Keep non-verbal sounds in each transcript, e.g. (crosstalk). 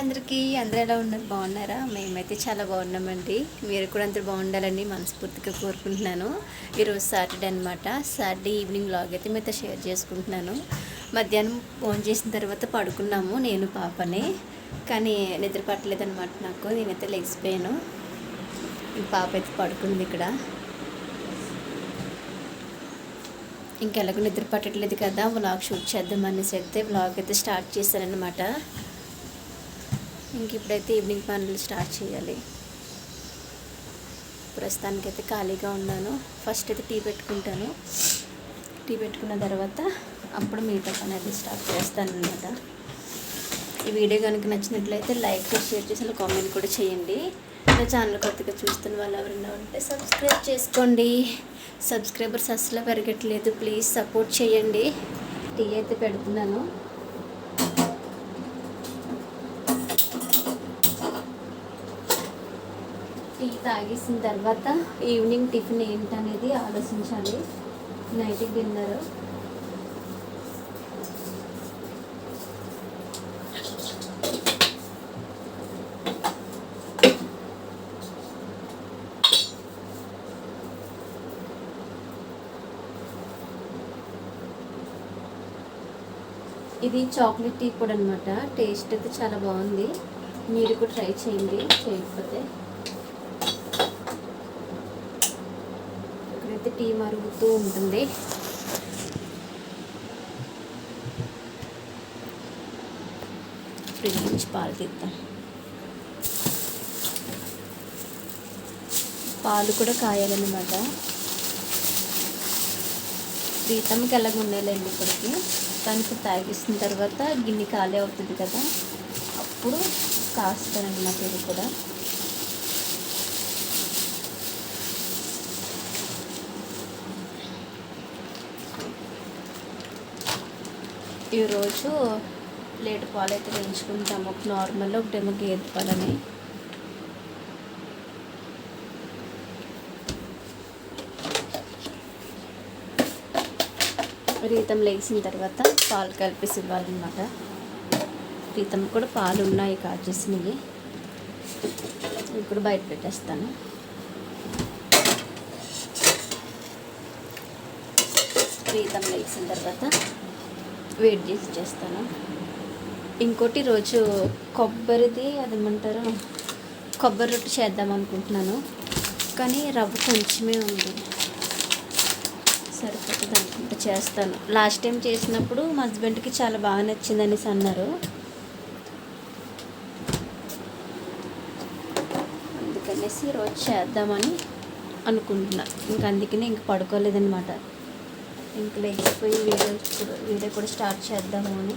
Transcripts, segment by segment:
అందరికీ అందరూ ఎలా ఉన్నారు? బాగున్నారా? మేమైతే చాలా బాగున్నామండి. మీరు కూడా అందరూ బాగుండాలని మనస్ఫూర్తిగా కోరుకుంటున్నాను. ఈరోజు సాటర్డే అనమాట సాటర్డే ఈవినింగ్ లాగ్ అయితే మీతో షేర్ చేసుకుంటున్నాను. మధ్యాహ్నం ఫోన్ చేసిన తర్వాత పడుకున్నాము నేను పాపని. కానీ నిద్ర పట్టలేదన్నమాట నాకు. నేనైతే లెగ్సిపోయాను పాప అయితే పడుకుంది ఇక్కడ. ఇంకెలాగో నిద్ర పట్టట్లేదు కదా వ్లాగ్ షూట్ చేద్దాం అనేసి అయితే వ్లాగ్ అయితే స్టార్ట్ చేశానన్నమాట. ఇంక ఇప్పుడైతే ఈవినింగ్ పనులు స్టార్ట్ చేయాలి. ప్రస్తుతానికైతే ఖాళీగా ఉన్నాను. ఫస్ట్ అయితే టీ పెట్టుకుంటాను. టీ పెట్టుకున్న తర్వాత అప్పుడు మిగతా పని అయితే స్టార్ట్ చేస్తాను అనమాట ఈ వీడియో కనుక నచ్చినట్లయితే లైక్ షేర్ చేసి కామెంట్ కూడా చేయండి. నా ఛానల్ కొత్తగా చూస్తున్న వాళ్ళు ఎవరైనా ఉంటే సబ్స్క్రైబ్ చేసుకోండి. సబ్స్క్రైబర్స్ అసలు పెరగట్లేదు. ప్లీజ్ సపోర్ట్ చేయండి. టీ అయితే పెడుతున్నాను. తాగేసిన తర్వాత ఈవినింగ్ టిఫిన్ ఏంటనేది ఆలోచించాలి. Night dinner. ఇది చాక్లెట్ టీ పొడి అనమాట టేస్ట్ అయితే చాలా బాగుంది. మీరు కూడా ట్రై చేయండి. చేయకపోతే ఇక్కడైతే టీ మరుగుతూ ఉంటుంది. ఫ్రిడ్జ్ నుంచి పాలు తీద్దాం. పాలు కూడా కాయాలన్నమాట. ప్రీతమ్కి ఎలాగ ఉండేలేండి ఇప్పటికి. దానికి తాగేసిన తర్వాత గిన్నె ఖాళీ అవుతుంది కదా. అప్పుడు కాస్తానన్నమాట ఇది కూడా. ఈరోజు లేట్ పాలు అయితే వేయించుకుంటాము. ఒక నార్మల్ ఒకటేమో గేదె పాలని. రీతం లేచిన తర్వాత పాలు కలిపేసి ఇవ్వాలన్నమాట. రీతం కూడా పాలు ఉన్నాయి కాచేసినవి ఇప్పుడు బయట పెట్టేస్తాను. ప్రీతం లేచిన తర్వాత వెయిట్ చేసి చేస్తాను. ఇంకోటి రోజు కొబ్బరిది అదేమంటారు? కొబ్బరి రొట్టె చేద్దాం అనుకుంటున్నాను. కానీ రవ్వ కొంచెమే ఉంది. సరిపోతుంది అనుకుంటే చేస్తాను. లాస్ట్ టైం చేసినప్పుడు మా హస్బెండ్కి చాలా బాగా నచ్చింది అనేసి అన్నారు. అందుకనేసి రోజు చేద్దామని అనుకుంటున్నా. ఇంకా అందుకనే ఇంక పడుకోలేదన్నమాట. ఇంకా లేచిపోయి వీడియో వీడియో కూడా స్టార్ట్ చేద్దాము అని.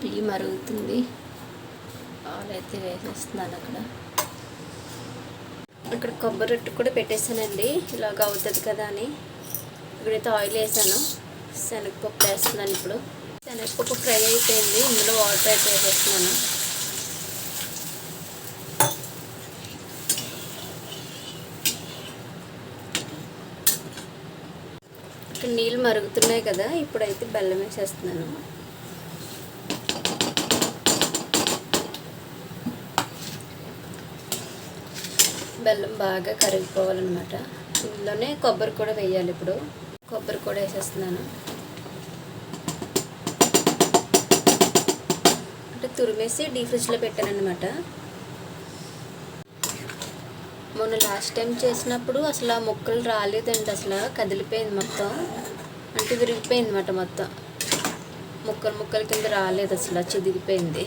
టీ మరుగుతుంది. ఆలైతే అయితే వేసేస్తున్నాను అక్కడ. ఇక్కడ కొబ్బరి రొట్టె కూడా పెట్టేశానండి. ఇలాగ అవుతుంది కదా అని. ఇక్కడైతే ఆయిల్ వేసాను. శనగపప్పు వేస్తున్నాను ఇప్పుడు. శనగపప్పు ఫ్రై అయిపోయింది. ఇందులో వాటర్ అయితే వేసేస్తున్నాను. నీళ్ళు మరుగుతున్నాయి కదా ఇప్పుడైతే బెల్లం వేసేస్తున్నాను బెల్లం బాగా కరిగిపోవాలన్నమాట. ఇందులోనే కొబ్బరి కూడా వేయాలి ఇప్పుడు. కొబ్బరి కూడా వేసేస్తున్నాను. అంటే తురిమేసి డీ ఫ్రిడ్జ్లో పెట్టాను అనమాట మొన్న లాస్ట్ టైం చేసినప్పుడు అసలు ఆ ముక్కలు రాలేదండి అసలు కదిలిపోయింది మొత్తం. అంటే విరిగిపోయింది అనమాట మొత్తం. ముక్కలు ముక్కల కింద రాలేదు అసలు చిదిగిపోయింది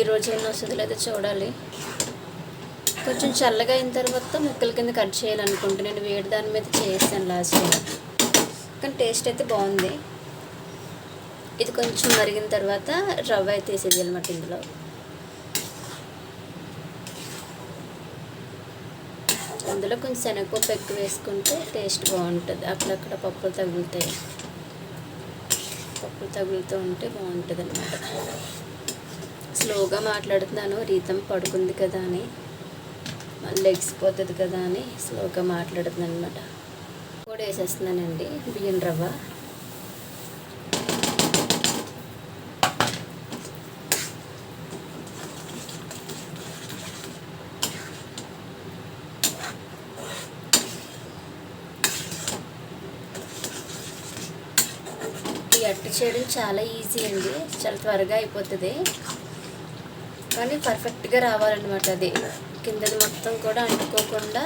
ఈరోజు ఏమైనా వస్తుందో లేదో చూడాలి. కొంచెం చల్లగా అయిన తర్వాత ముక్కల కింద కట్ చేయాలనుకుంటే నేను వేడి దాని మీద చేసాను లాస్ట్ కానీ టేస్ట్ అయితే బాగుంది. ఇది కొంచెం మరిగిన తర్వాత రవ్వ అయితే వేసేది అనమాట ఇందులో. అందులో కొంచెం శనగపప్పు ఎక్కువ వేసుకుంటే టేస్ట్ బాగుంటుంది. అక్కడక్కడ పప్పులు తగులుతాయి. పప్పులు తగులుతూ ఉంటే బాగుంటుంది అనమాట స్లోగా మాట్లాడుతున్నాను. రీతం పడుకుంది కదా అని. మళ్ళీ ఎగిసిపోతుంది కదా అని స్లోగా మాట్లాడుతున్నాను అనమాట కూడా వేసేస్తున్నానండి. బియ్యం రవ్వ. అట్టు చేయడం చాలా ఈజీ అండి. చాలా త్వరగా అయిపోతుంది. కానీ పర్ఫెక్ట్గా రావాలన్నమాట అది. కిందది మొత్తం కూడా అంటుకోకుండా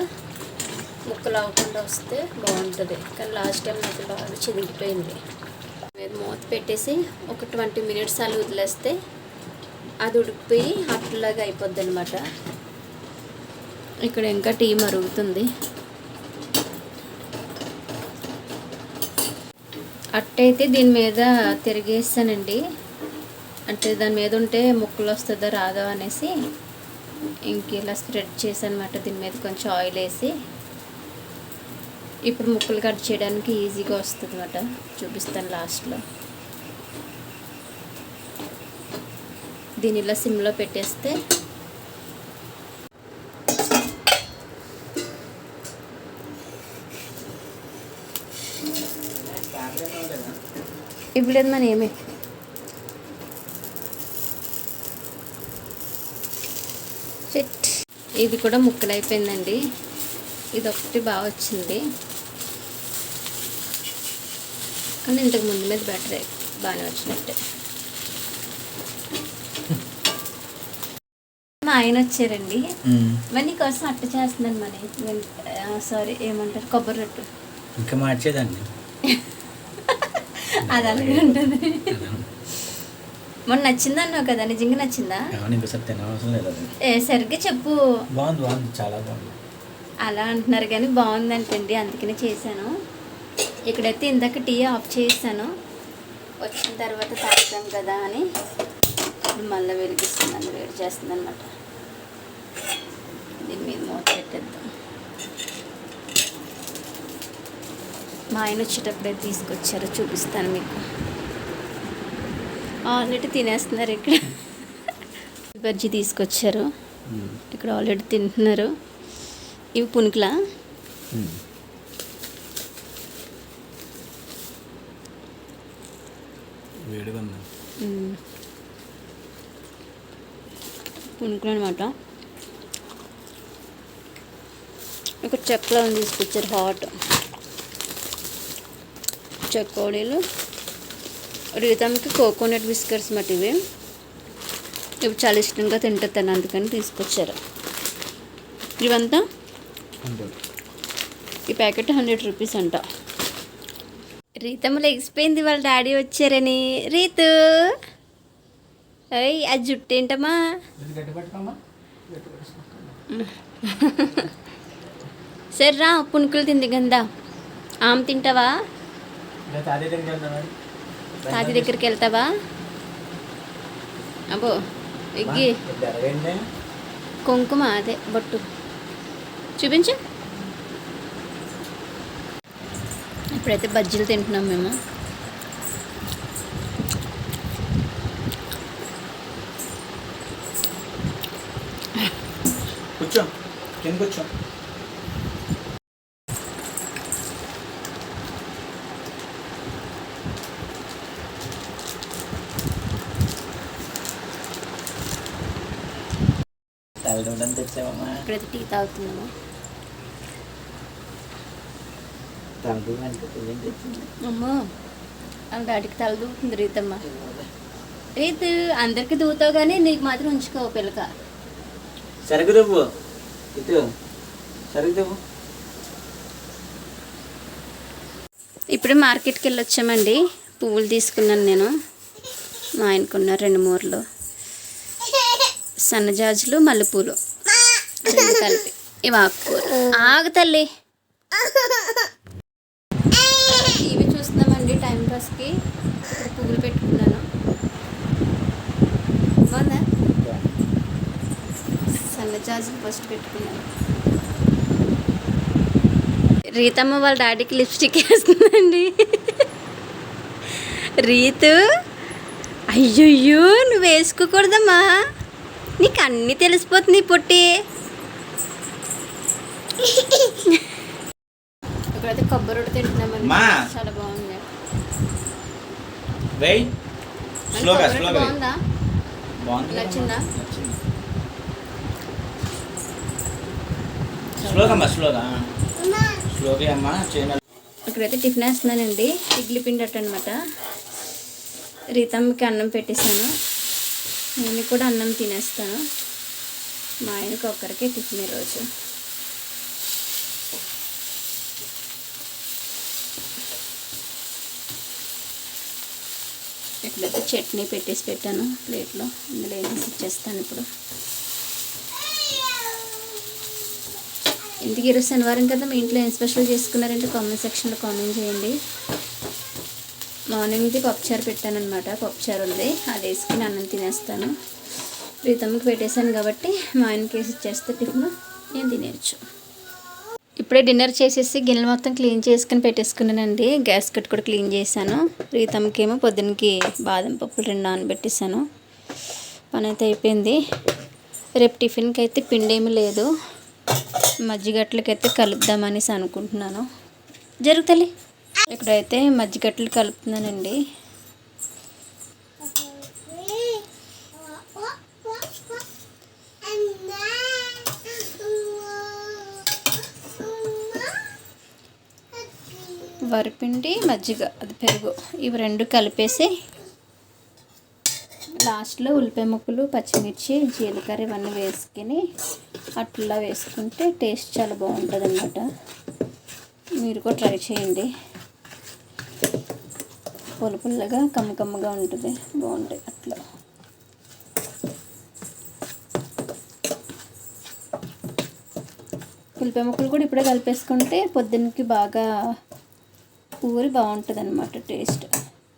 ముక్కలు అవ్వకుండా వస్తే బాగుంటుంది. కానీ లాస్ట్ టైం నాకు బాగా చిరిగిపోయింది మీద మూత పెట్టేసి ఒక ట్వంటీ మినిట్స్ అలా వదిలేస్తే అది ఉడికిపోయి అట్లాగా అయిపోద్ది అనమాట ఇక్కడ ఇంకా టీ మరుగుతుంది. అట్టయితే దీని మీద తిరిగేస్తానండి. అంటే దాని మీద ఉంటే ముక్కలు వస్తుందో రాదో అనేసి ఇంక ఇలా స్ప్రెడ్ చేసానమాట దీని మీద కొంచెం ఆయిల్ వేసి ఇప్పుడు ముక్కలు కట్ చేయడానికి ఈజీగా వస్తుంది అనమాట చూపిస్తాను లాస్ట్లో. దీని ఇలా సిమ్లో పెట్టేస్తే ఇప్పుడు లేదు మన ఏమే సెట్ ఇది కూడా ముక్కలు అయిపోయిందండి ఇది ఒకటి బాగా వచ్చింది. కానీ ఇంతకు ముందు మీద బెటరే బాగానే వచ్చినట్టే. (laughs) మా ఆయన వచ్చారండి. మరి నీకోసం అట్ట చేస్తున్నాను మరి. సారీ ఏమంటారు? కొబ్బరి రొట్టు. ఇంకా మార్చేదండి (laughs) అది అలాగే ఉంటుంది. మొన్న నచ్చిందా అన్నావు కదా నిజంగా నచ్చిందా? ఏ సరిగ్గా చెప్పు. బాగుంది బాగుంది చాలా బాగుంది. అలా అంటున్నారు కానీ బాగుందంటండి అందుకనే చేశాను. ఇక్కడైతే ఇందాక టీ ఆఫ్ చేస్తాను వచ్చిన తర్వాత తాగుతాం కదా అని. మళ్ళీ వెలిగిస్తున్నాను వేడి చేస్తుంది అనమాట దీని మీద మూత పెట్టేద్దాం మా ఆయన వచ్చేటప్పుడే తీసుకొచ్చారు చూపిస్తాను మీకు. ఆల్రెడీ తినేస్తున్నారు ఇక్కడ. (laughs) బజ్జీ తీసుకొచ్చారు. ఇక్కడ ఆల్రెడీ తింటున్నారు. ఇవి పునుకులా? ఉంది మ్మ్. పునుకులు అనమాట ఇక్కడ చెక్కలో తీసుకొచ్చారు హాట్. చెక్కోడీలు రీతమ్కి కోకోనట్ బిస్కెట్స్ మాట ఇవి ఇవి చాలా ఇష్టంగా తింటాను అందుకని తీసుకొచ్చారు. ఇవంతా ఈ ప్యాకెట్ హండ్రెడ్ రూపీస్ అంట. రీతమ్మ లెగిసిపోయింది వాళ్ళ డాడీ వచ్చారని. రీతు! అయ్యి ఆ జుట్టు ఏంటమ్మా? సరే రా పునుకులు తింది గందా ఆమె తింటావా? తాతి దగ్గరికి వెళ్తావా? అబ్బో ఎగ్గి. కుంకుమ అదే బొట్టు. చూపించు. ఇప్పుడైతే బజ్జీలు తింటున్నాం మేము. కూర్చో కింద కూర్చో. తలదూడని తెచ్చావమ్మా ఇప్పుడైతే టీ తాగుతున్నాము అంటే తెచ్చింది? అమ్మో వాళ్ళ డాడీకి తల దూకుతుంది రీతమ్మ రీతు అందరికి దూతావు కానీ నీకు మాత్రం ఉంచుకో పిల్లక. సరుకు దువ్వు. ఇటు సరుకు దువ్వు. ఇప్పుడు మార్కెట్కి వెళ్ళి వచ్చామండి పువ్వులు తీసుకున్నాను నేను. మా ఆయనకున్న రెండు మూరలు. సన్నజాజులు మల్లెపూలు. రెండు కలిపి. ఇవి ఆకుకూర. ఆగు తల్లి. టీవీ చూస్తున్నామండి టైం పాస్కి. పువ్వులు పెట్టుకున్నాను. బాగుందా? సన్నజాజులు ఫస్ట్ పెట్టుకున్నాను. రీతమ్మ వాళ్ళ డాడీకి లిప్స్టిక్ వేస్తుందండి. రీతు అయ్యయ్యో నువ్వు వేసుకోకూడదమ్మా. నీకు అన్నీ తెలిసిపోతుంది పొట్టి. ఇక్కడైతే కొబ్బరి రొట్టె తింటున్నామండి. మా. చాలా బాగుంది. వెయ్ మరి స్లోగా కొబ్బరి రొట్టె స్లోగా బాగుందా? బాగుంది. నచ్చిందా? నచ్చింది. స్లోగా అమ్మా స్లోగా. స్లోగా అమ్మా చేయన? ఇక్కడైతే టిఫిన్ వేస్తున్నానండి. ఇడ్లీ పిండి అట్ట అనమాట రీతమ్మకి అన్నం పెట్టేశాను. నేను కూడా అన్నం తినేస్తాను. మా ఆయనకి ఒక్కరికే టిఫిన్ ఈరోజు ఇట్లయితే చట్నీ పెట్టేసి పెట్టాను ప్లేట్లో. ఇందులో వేసి ఇచ్చేస్తాను ఇప్పుడు. ఇంటికి ఈరోజు శనివారం కదా మీ ఇంట్లో ఏం స్పెషల్ చేసుకున్నారంటే కామెంట్ సెక్షన్లో కామెంట్ చేయండి. మార్నింగ్ది పప్పుచారు పెట్టానమాట పప్పుచారు ఉంది. అది వేసుకుని అన్నం తినేస్తాను. ప్రీతమ్మకి పెట్టేశాను కాబట్టి మా ఆయనకి వేసి ఇచ్చేస్తే టిఫిన్ నేను తినేయచ్చు. ఇప్పుడే డిన్నర్ చేసేసి గిన్నెలు మొత్తం క్లీన్ చేసుకుని పెట్టేసుకున్నానండి. గ్యాస్ కట్ కూడా క్లీన్ చేశాను. ప్రీతమ్మకేమో పొద్దునకి బాదం పప్పులు రెండు నానబెట్టేశాను. పని అయితే అయిపోయింది. రేపు టిఫిన్కి అయితే పిండి ఏమీ లేదు మజ్జిగట్లకైతే కలుద్దామనేసి అనుకుంటున్నాను. జరుగుతలే ఇక్కడైతే మజ్జిగట్లు కలుపుతున్నానండి. వరిపిండి మజ్జిగ అది పెరుగు. ఇవి రెండు కలిపేసి లాస్ట్లో ఉల్లిపాయ ముక్కలు పచ్చిమిర్చి జీలకర్ర ఇవన్నీ వేసుకుని అట్లా వేసుకుంటే టేస్ట్ చాలా బాగుంటుంది అన్నమాట మీరు కూడా ట్రై చేయండి. పుల్ల పుల్లగా కమ్మ కమ్మగా ఉంటుంది. బాగుంటాయి అట్లా. ఉల్లిపాయ ముక్కలు కూడా ఇప్పుడే కలిపేసుకుంటే పొద్దున్నకి బాగా ఊరి బాగుంటుంది అనమాట టేస్ట్.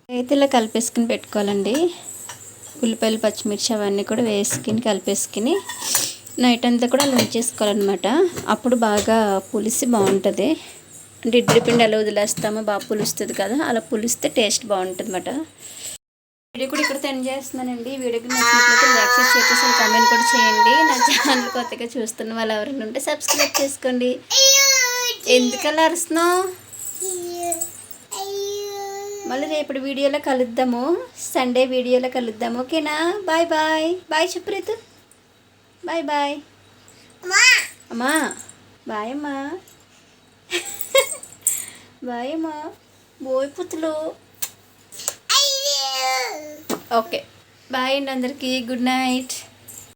అయితే ఇలా కలిపేసుకుని పెట్టుకోవాలండి. ఉల్లిపాయలు పచ్చిమిర్చి అవన్నీ కూడా వేసుకుని కలిపేసుకుని నైట్ అంతా కూడా అలా ఉంచేసుకోవాలన్నమాట. అప్పుడు బాగా పులిసి బాగుంటుంది. అంటే ఇడ్లీ పిండి ఎలా వదిలేస్తామో బాగా పులుస్తుంది కదా అలా పులిస్తే టేస్ట్ బాగుంటుంది అనమాట వీడియో కూడా ఇక్కడ సెండ్ చేస్తున్నానండి. ఈ వీడియోకి నచ్చినట్లయితే లైక్ చేసి షేర్ చేసి కామెంట్ కూడా చేయండి. నా ఛానల్ కొత్తగా చూస్తున్న వాళ్ళు ఎవరైనా ఉంటే సబ్స్క్రైబ్ చేసుకోండి. ఎందుకలా అరుస్తున్నావు? మళ్ళీ రేపటి వీడియోలో కలుద్దాము. సండే వీడియోలో కలుద్దాము. ఓకేనా? Bye bye bye Supreeth. Bye bye అమ్మా. బాయ్ అమ్మా. (laughs) బాయ్ అమ్మా బోయ్ పుత్తులు ఓకే. బాయ్ అండి అందరికీ. Good night.